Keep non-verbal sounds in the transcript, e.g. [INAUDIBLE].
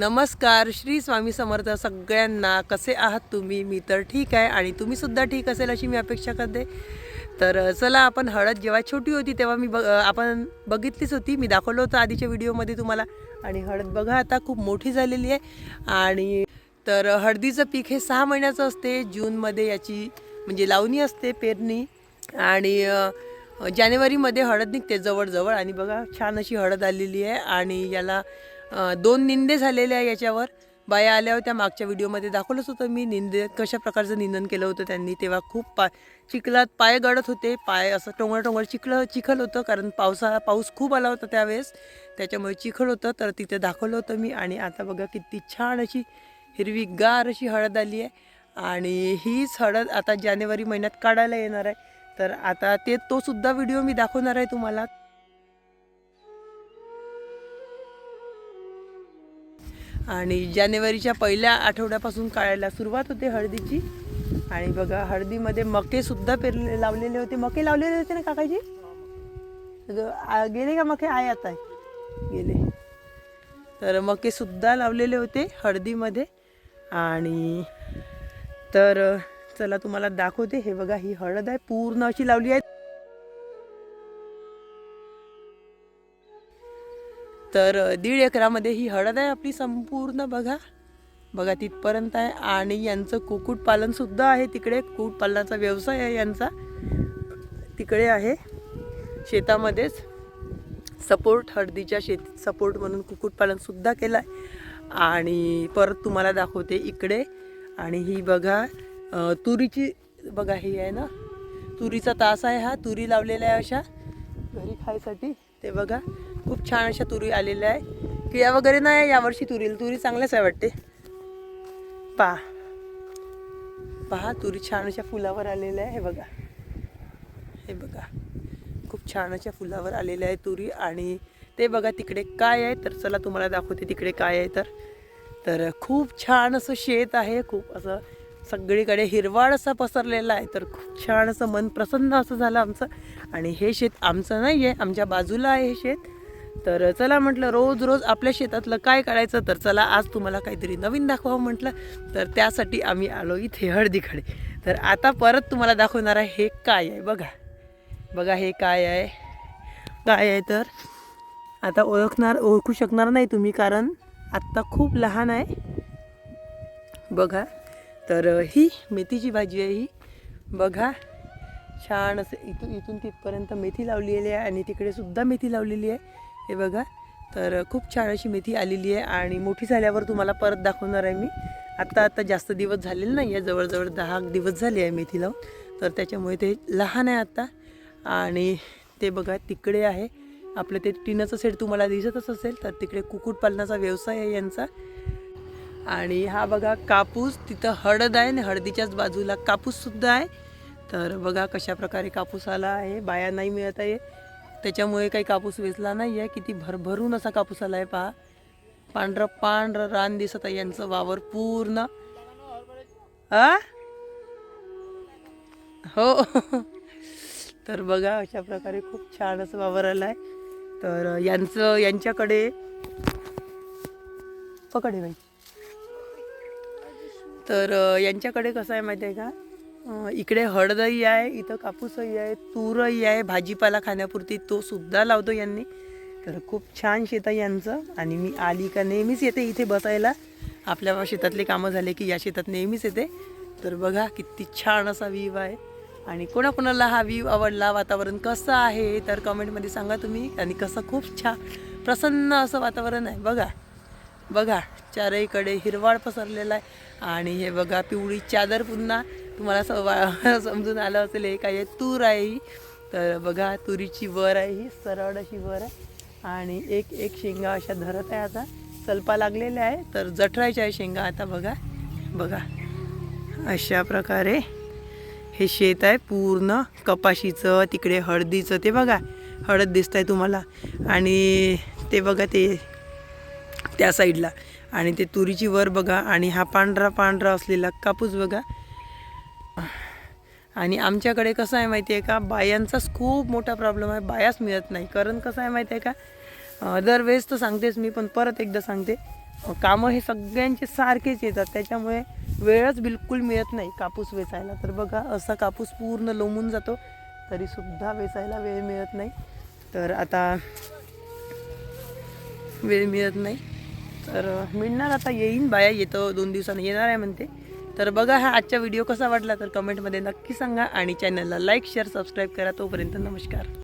नमस्कार श्री स्वामी समर्थ सगळ्यांना. कसे आहात तुम्ही? मी तर ठीक आहे आणि तुम्ही सुद्धा ठीक असेल अशी मी अपेक्षा करते. तर चला आपण हळद जेव्हा छोटी होती तेव्हा मी बघ आपण बघितलीच होती. मी दाखवलं होतं आधीच्या व्हिडिओमध्ये तुम्हाला. आणि हळद बघा आता खूप मोठी झालेली आहे. आणि तर हळदीचं पीक हे सहा महिन्याचं असते. जूनमध्ये याची म्हणजे लावणी असते पेरणी. आणि जानेवारीमध्ये हळद निघते जवळजवळ. आणि बघा छान अशी हळद आलेली आहे. आणि याला दोन निंदे झालेले आहे याच्यावर. बाया आल्या होत्या मागच्या व्हिडिओमध्ये दाखवलंच होतं. मी निंदे कशा प्रकारचं निंदन केलं होतं त्यांनी. तेव्हा खूप पा चिखलात पाय गळत होते. पाय असं टोंगळ टोंगळ चिखल चिखल होतं कारण पावसा पाऊस खूप आला होता त्यावेळेस. त्याच्यामुळे चिखल होतं. तर तिथे दाखवलं होतं मी. आणि आता बघा किती छान अशी हिरवीगार अशी हळद आली आहे. आणि हीच हळद आता जानेवारी महिन्यात काढायला येणार आहे. तर आता ते तोसुद्धा व्हिडिओ मी दाखवणार आहे तुम्हाला. आणि जानेवारीच्या पहिल्या आठवड्यापासून काढायला सुरुवात होते हळदीची. आणि बघा हळदीमध्ये मके सुद्धा पेरले लावलेले होते. मके लावलेले होते ना काकाजी? आ- गेले का मके? आहे आता. गेले. तर मके सुद्धा लावलेले होते हळदीमध्ये. आणि तर चला तुम्हाला दाखवते. हे बघा ही हळद आहे. पूर्ण अशी लावली आहे. तर दीड एकरामध्ये ही हळद आहे आपली संपूर्ण बघा. बघा तिथपर्यंत आहे आणि यांचं कुक्कुटपालनसुद्धा आहे तिकडे. कुक्कुटपालनाचा व्यवसाय आहे यांचा. तिकडे आहे शेतामध्येच. सपोर्ट हळदीच्या शेतीत सपोर्ट म्हणून कुक्कुटपालनसुद्धा केलं आहे आणि परत तुम्हाला दाखवते इकडे. आणि ही बघा तुरीची बघा ही आहे ना. तुरीचा तास आहे हा. तुरी लावलेला आहे अशा. घरी खायसाठी. ते बघा. खूप छान अशा तुरी आलेल्या आहे. किया वगैरे नाही आहे यावर्षी तुरीला. तुरी चांगल्याच आहे वाटते. पहा पहा तुरी छान अशा फुलावर आलेल्या आहे. हे बघा. हे बघा. खूप छान अशा फुलावर आलेल्या आहे तुरी आणि ते बघा तिकडे काय आहे. तर चला तुम्हाला दाखवते तिकडे काय आहे तर. तर खूप छान असं शेत आहे. खूप असं सगळीकडे हिरवाळ असा पसरलेला आहे. तर खूप छान असं मन प्रसन्न असं झालं आमचं. आणि हे शेत आमचं नाही आहे आमच्या बाजूला आहे हे शेत. तर चला म्हटलं रोज रोज आपल्या शेतातलं काय काढायचं तर चला आज तुम्हाला काहीतरी नवीन दाखवावं म्हटलं. तर त्यासाठी आम्ही आलो इथे हळदीकडे. तर आता परत तुम्हाला दाखवणार आहे हे काय आहे. बघा. बघा हे काय आहे. काय आहे तर? आता ओळखणार ओळखू शकणार नाही तुम्ही कारण आत्ता खूप लहान आहे. बघा. तर ही मेथीची भाजी आहे ही. बघा. छान असं इथून इथून तिथपर्यंत मेथी लावलेली आहे आणि तिकडे सुद्धा मेथी लावलेली आहे. हे बघा. तर खूप छान अशी मेथी आलेली आहे आणि मोठी झाल्यावर तुम्हाला परत दाखवणार आहे मी. आत्ता आत्ता जास्त दिवस झालेले नाही आहे. जवळजवळ दहा दिवस झाले आहे मेथी लावून. तर त्याच्यामुळे ते लहान आहे आत्ता आणि ते बघा तिकडे आहे. आपलं ते टिनाचं सेट तुम्हाला दिसतच असेल तर तिकडे कुक्कुटपालनाचा व्यवसाय आहे यांचा. आणि हा बघा कापूस. तिथं हळद आहे आणि हळदीच्याच बाजूला कापूससुद्धा आहे. तर बघा कशा प्रकारे कापूस आला आहे. बाया नाही मिळत आहे. त्याच्यामुळे काही कापूस वेचला नाही आहे किती भरभरून असा कापूस आला आहे पहा. पांढरं पांढरं रान दिसत आहे यांचं वावर पूर्ण. आ? हो. तर बघा अशा प्रकारे खूप छान असं वावर आलं आहे तर यांचं यांच्याकडे पकडे बाई. तर यांच्याकडे कसं आहे माहिती आहे का? इकडे हळदही आहे इथं कापूसही आहे तूरही आहे भाजीपाला खाण्यापुरती तो सुद्धा लावतो यांनी. तर खूप छान शेत आहे यांचं आणि मी आली का नेहमीच येते इथे बसायला. आपल्या शेतातले कामं झाले की या शेतात नेहमीच येते. तर बघा किती छान असा व्ह्यू आहे. आणि कोणाकोणाला हा व्ह्यू आवडला वातावरण कसं आहे तर कमेंटमध्ये सांगा तुम्ही. आणि कसं खूप छान प्रसन्न असं वातावरण आहे. बघा बघा चारहीकडे हिरवाळ पसरलेला आहे. आणि हे बघा पिवळी चादर पुन्हा. तुम्हाला स वा- [LAUGHS] समजून आलं असेल हे काय आहे तूर आहे ही. तर बघा तुरीची वर आहे ही सरळ अशी वर आहे. आणि एक एक शेंगा अशा धरत आहे आता. सल्पा लागलेल्या आहे तर जठरायच्या आहे शेंगा आता बघा. बघा अशा प्रकारे हे शेत आहे पूर्ण कपाशीचं तिकडे हळदीचं ते बघा. हळद दिसत आहे तुम्हाला. आणि ते बघा ते त्या साईडला. आणि ते तुरीची वर बघा. आणि हा पांढरा पांढरा असलेला कापूस बघा. आणि आमच्याकडे कसं आहे माहिती आहे का? बायांचाच खूप मोठा प्रॉब्लेम आहे. बायाच मिळत नाही. कारण कसं आहे माहिती आहे का? दरवेळेस तर सांगतेच मी पण परत एकदा सांगते. कामं हे सगळ्यांचे सारखेच येतात. त्याच्यामुळे वेळच बिलकुल मिळत नाही कापूस वेचायला. तर बघा असा कापूस पूर्ण लोंबून जातो तरीसुद्धा वेचायला वेळ मिळत नाही. तर आता वेळ मिळत नाही. तर मिळणार आता येईन. बाया येतं दोन दिवसांनी येणार आहे म्हणते. तर बघा हा आजचा व्हिडिओ कसा वाटला तर कमेंटमध्ये नक्की सांगा आणि चॅनलला लाईक शेअर सबस्क्राईब करा. तोपर्यंत नमस्कार.